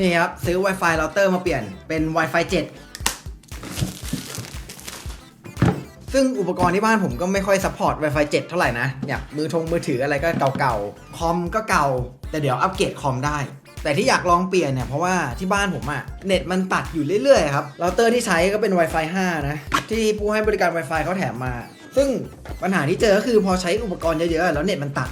นี่ครับ ซื้อ Wi-Fi เราเตอร์มาเปลี่ยนเป็น Wi-Fi 7 ซึ่งอุปกรณ์ที่บ้านผมก็ไม่ค่อยซัพพอร์ต Wi-Fi 7 เท่าไหร่นะ เนี่ยมือทงมือถืออะไรก็เก่าๆ คอมก็เก่า แต่เดี๋ยวอัปเกรดคอมได้ แต่ที่อยากลองเปลี่ยนเนี่ย เพราะว่าที่บ้านผมอะเน็ตมันตัดอยู่เรื่อยๆครับเราเตอร์ที่ใช้ก็เป็น Wi-Fi 5 นะ ที่ผู้ให้บริการ Wi-Fi เขาแถมมา ซึ่งปัญหาที่เจอก็คือพอใช้อุปกรณ์เยอะๆแล้วเน็ตมันตัด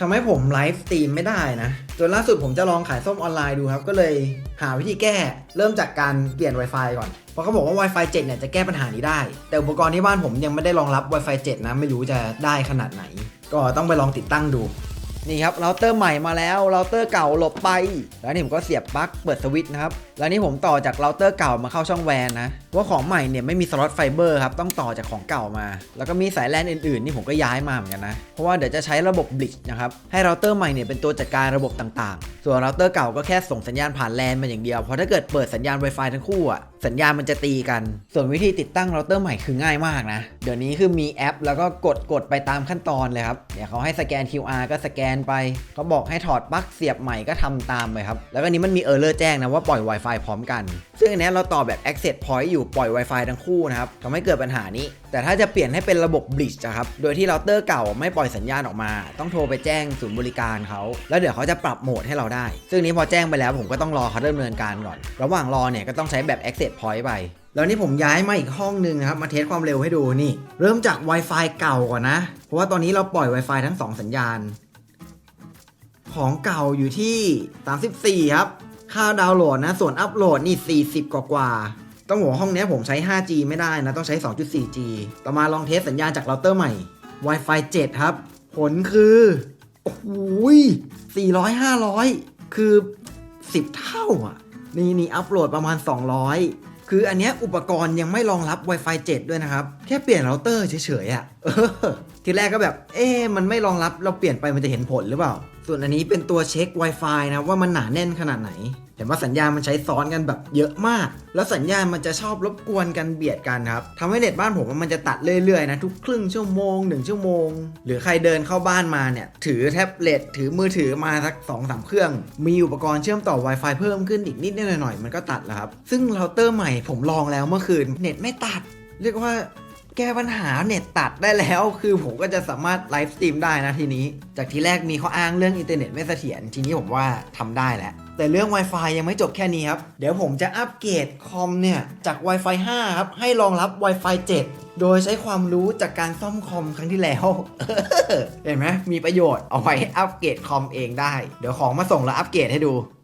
ทำให้ผมไลฟ์สตรีมไม่ได้นะ จนล่าสุดผมจะลองขายส้มออนไลน์ดูครับ ก็เลยหาวิธีแก้ เริ่มจากการเปลี่ยน Wi-Fi ก่อน เพราะเขาบอกว่า Wi-Fi 7 เนี่ยจะแก้ปัญหานี้ได้ แต่อุปกรณ์ที่บ้านผมยังไม่ได้รองรับ Wi-Fi 7 นะ ไม่รู้จะได้ขนาดไหน ก็ต้องไปลองติดตั้งดู นี่ครับเราเตอร์ใหม่มาแล้วเราเตอร์เก่าหลบไป แล้วนี่ผมก็เสียบปลั๊กเปิดสวิตช์นะครับแล้วนี่ผมต่อจากเราเตอร์เก่ามาเข้าช่องแวนนะว่าของใหม่เนี่ยไม่มีสล็อตไฟเบอร์ครับต้องต่อจากของเก่ามา แล้วก็มีสายแลนอื่นๆนี่ผมก็ย้ายมาเหมือนกันนะเพราะว่าเดี๋ยวจะใช้ระบบบลิชนะครับให้เราเตอร์ใหม่เนี่ยเป็นตัวจัดการระบบต่างๆ ส่วนเราเตอร์เก่าก็แค่ส่งสัญญาณผ่านแลนมาอย่างเดียวเพราะถ้าเกิดเปิดสัญญาณ Wi-Fi ทั้งคู่อะ สัญญาณมันจะตีกัน ส่วนวิธีติดตั้งเราเตอร์ใหม่คือง่ายมากนะ เดี๋ยวนี้คือมีแอป แล้วก็กดกดไปตามขั้นตอนเลยครับเดี๋ยวเขาให้สแกน QR ก็สแกนไปเขาบอกให้ถอดปลั๊กเสียบใหม่ก็ทำตามไปครับ แล้วก็นี้มันมีเออร์เลอร์แจ้งนะว่าปล่อย Wi-Fi พร้อมกัน ซึ่งอันนี้เราต่อแบบ Access Point อยู่ปล่อย Wi-Fi ทั้งคู่นะครับทำให้เกิดปัญหานี้ แต่ถ้าจะเปลี่ยนให้เป็นระบบ Bridge อะครับ โดยที่เราเตอร์เก่าไม่ปล่อยสัญญาณออกมา ต้องโทรไปแจ้งศูนย์บริการเขา แล้วเดี๋ยวเขาจะปรับโหมดให้เราได้ ซึ่งนี้พอแจ้งไปแล้วผมก็ต้องรอเขาดำเนินการก่อน ระหว่างรอเนี่ยก็ต้องใช้แบบ Access Point ไป แล้วนี่ผมย้ายมาอีกห้องหนึ่งครับ มาเทสความเร็วให้ดูนี่ เริ่มจาก Wi-Fi เก่าก่อนนะ เพราะว่าตอนนี้เราปล่อย Wi-Fi ทั้ง 2 สัญญาณ ของเก่าอยู่ที่ 34 ครับ ค่าดาวน์โหลดนะ ส่วนอัปโหลดนี่ 40 กว่ากว่าต้องบอกว่าห้องนี้ผมใช้ 5G ไม่ได้นะ ต้องใช้ 2.4G ต่อมาลองเทสสัญญาณจากเราเตอร์ใหม่ Wi-Fi 7 ครับ ผลคือ โอ้โห400 500 คือ 10 เท่าอะ นี่นี่อัปโหลดประมาณ 200 คืออันเนี้ยอุปกรณ์ยังไม่รองรับ Wi-Fi 7 ด้วยนะครับ แค่เปลี่ยนเราเตอร์เฉยๆอะ่ะ ทีแรกก็แบบ เอ๊ะมันไม่รองรับเราเปลี่ยนไปมันจะเห็นผลหรือเปล่า ส่วนอันนี้เป็นตัวเช็ค Wi-Fi นะว่ามันหนาแน่นขนาดไหน เห็นว่าสัญญาณมันใช้ซ้อนกันแบบเยอะมาก แล้วสัญญาณมันจะชอบรบกวนกันเบียดกันครับทำให้เน็ตบ้านผมมันจะตัดเรื่อยๆนะทุกครึ่งชั่วโมง1ชั่วโมง หรือใครเดินเข้าบ้านมาเนี่ยถือแท็บเล็ตถือมือถือมาสัก2อสเครื่อง มีอุปกรณ์เชื่อมต่อ Wi-Fi เพิ่มขึ้นอีกนิดหน่อยๆมันก็ตัดแล้วครับซึ่งเราเตอร์ใหม่ผมลองแล้วเมื่อคืนเน็ตไม่ตัด เรียกว่า แก้ปัญหาเน็ตตัดได้แล้ว คือผมก็จะสามารถไลฟ์สตรีมได้นะทีนี้ จากทีแรกมีข้ออ้างเรื่องอินเทอร์เน็ตไม่เสถียรทีนี้ผมว่าทำได้แล้ว แต่เรื่อง Wi-Fi ยังไม่จบแค่นี้ครับ เดี๋ยวผมจะอัปเกรดคอมเนี่ย จาก Wi-Fi 5 ครับ ให้รองรับ Wi-Fi 7 โดยใช้ความรู้จากการซ่อมคอมครั้งที่แล้ว เห็นไหมมีประโยชน์เอาไว้อัปเกรดคอมเองได้ เดี๋ยวของมาส่งแล้วอัปเกรดให้ดู